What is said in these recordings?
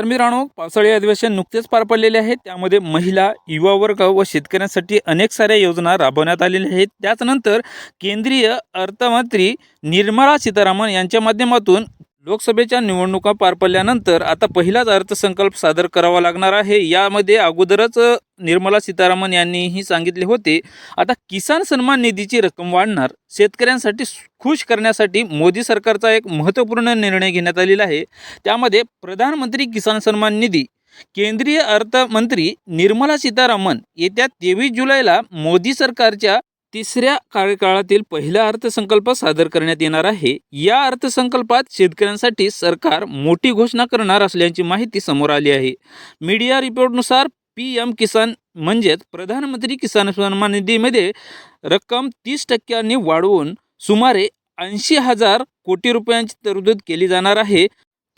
तर मित्रांनो पावसाळी अधिवेशन नुकतेच पार पडलेले आहेत. त्यामध्ये महिला युवा वर्ग व शेतकऱ्यांसाठी अनेक साऱ्या योजना राबवण्यात आलेल्या आहेत. त्याचनंतर केंद्रीय अर्थमंत्री निर्मला सीतारामन यांच्या माध्यमातून लोकसभेच्या निवडणुका पार पडल्यानंतर आता पहिलाच अर्थसंकल्प सादर करावा लागणार आहे. यामध्ये अगोदरच निर्मला सीतारामन यांनीही सांगितले होते आता किसान सन्मान निधीची रक्कम वाढणार. शेतकऱ्यांसाठी खुश करण्यासाठी मोदी सरकारचा एक महत्त्वपूर्ण निर्णय घेण्यात आलेला आहे. त्यामध्ये प्रधानमंत्री किसान सन्मान निधी केंद्रीय अर्थमंत्री निर्मला सीतारामन येत्या तेवीस जुलैला मोदी सरकारच्या तिसऱ्या कार्यकाळातील पहिला अर्थसंकल्प सादर करण्यात येणार आहे. या अर्थसंकल्पात शेतकऱ्यांसाठी सरकार मोठी घोषणा करणार असल्याची माहिती समोर आली आहे. मीडिया रिपोर्टनुसार पी एम किसान म्हणजेच प्रधानमंत्री किसान सन्मान निधीमध्ये रक्कम तीस टक्क्यांनी वाढवून सुमारे ऐंशी हजार कोटी रुपयांची तरतूद केली जाणार आहे.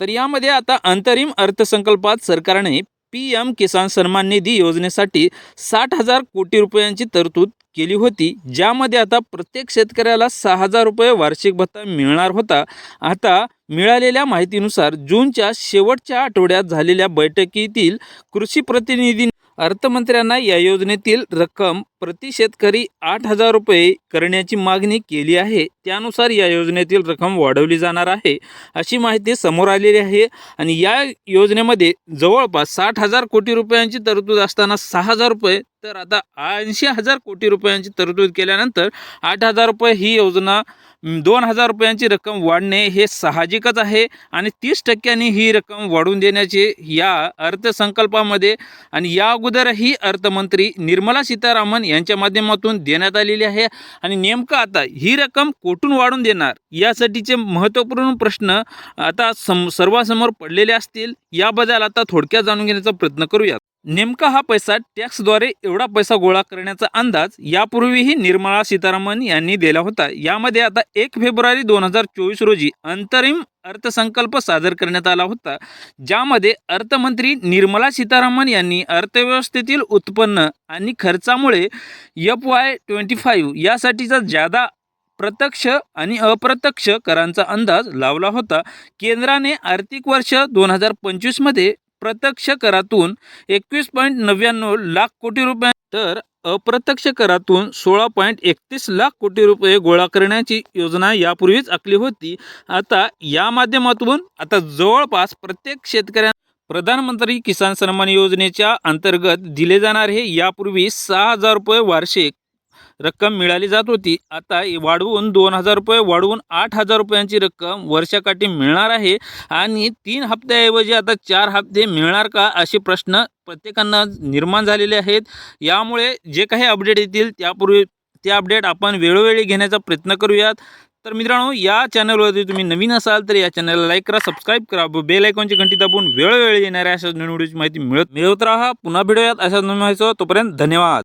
तर यामध्ये आता अंतरिम अर्थसंकल्पात सरकारने पी एम किसान सन्मान निधी योजनेसाठी साठ हजार कोटी रुपयांची तरतूद केली होती ज्यामध्ये आता प्रत्येक शेतकऱ्याला सहा हजार रुपये वार्षिक भत्ता मिळणार होता. आता मिळालेल्या माहितीनुसार जूनच्या शेवटच्या आठवड्यात झालेल्या बैठकीतील कृषी प्रतिनिधी अर्थमंत्र्यांना या योजनेतील रक्कम प्रति शेतकरी आठ हजार रुपये करण्याची मागणी केली आहे. त्यानुसार या योजनेतील रक्कम वाढवली जाणार आहे अशी माहिती समोर आलेली आहे. आणि या योजनेमध्ये जवळपास साठ हजार कोटी रुपयांची तरतूद असताना सहा हजार रुपये तर आता ऐंशी हजार कोटी रुपयांची तरतूद केल्यानंतर आठ हजार रुपये ही योजना दोन हजार रुपयांची रक्कम वाढणे हे साहजिकच आहे आणि तीस टक्क्यांनी ही रक्कम वाढवून देण्याचे या अर्थसंकल्पामध्ये आणि या अगोदरही अर्थमंत्री निर्मला सीतारामन यांच्या माध्यमातून देण्यात आलेली आहे. आणि नेमकं आता ही रक्कम कोठून वाढून देणार यासाठीचे महत्त्वपूर्ण प्रश्न आता सम सर्वांसमोर पडलेले असतील. याबद्दल आता थोडक्यात जाणून घेण्याचा प्रयत्न करूयात. नेमका हा पैसा टॅक्सद्वारे एवढा पैसा गोळा करण्याचा अंदाज यापूर्वीही निर्मला सीतारामन यांनी दिला होता. यामध्ये आता एक फेब्रुवारी दोन हजार चोवीस रोजी अंतरिम अर्थसंकल्प सादर करण्यात आला होता. ज्यामध्ये अर्थमंत्री निर्मला सीतारामन यांनी अर्थव्यवस्थेतील उत्पन्न आणि खर्चामुळे एफ वाय ट्वेंटी फाईव्ह यासाठीचा जादा प्रत्यक्ष आणि अप्रत्यक्ष करांचा अंदाज लावला होता. केंद्राने आर्थिक वर्ष दोन हजार पंचवीसमध्ये प्रत्यक्ष करातून एकवीस पॉईंट नव्याण्णव लाख कोटी रुपये तर अप्रत्यक्ष करातून सोळा पॉईंट एकतीस लाख कोटी रुपये गोळा करण्याची योजना यापूर्वीच आखली होती. आता या माध्यमातून आता जवळपास प्रत्येक शेतकऱ्या प्रधानमंत्री किसान सन्मान योजनेच्या अंतर्गत दिले जाणारे यापूर्वी सहा हजार रुपये वार्षिक रक्कम मिळाली जात होती. आता वाढवून दोन हजार रुपये वाढवून आठ हजार रुपयांची रक्कम वर्षाकाठी मिळणार आहे. आणि तीन हप्त्याऐवजी आता चार हप्ते मिळणार का असे प्रश्न प्रत्येकांना निर्माण झालेले आहेत. यामुळे जे काही अपडेट येतील त्यापूर्वी ते अपडेट आपण वेळोवेळी घेण्याचा प्रयत्न करूयात. तर मित्रांनो या चॅनलवरती तुम्ही नवीन असाल तर या चॅनलला लाईक करा सबस्क्राईब करा. बेल आयकॉनची घंटी दाबून वेळोवेळी येणाऱ्या अशा नवीन व्हिडिओची माहिती मिळत मिळवत राहा. पुन्हा भेटूयात अशा नवीन व्हायचं तोपर्यंत धन्यवाद.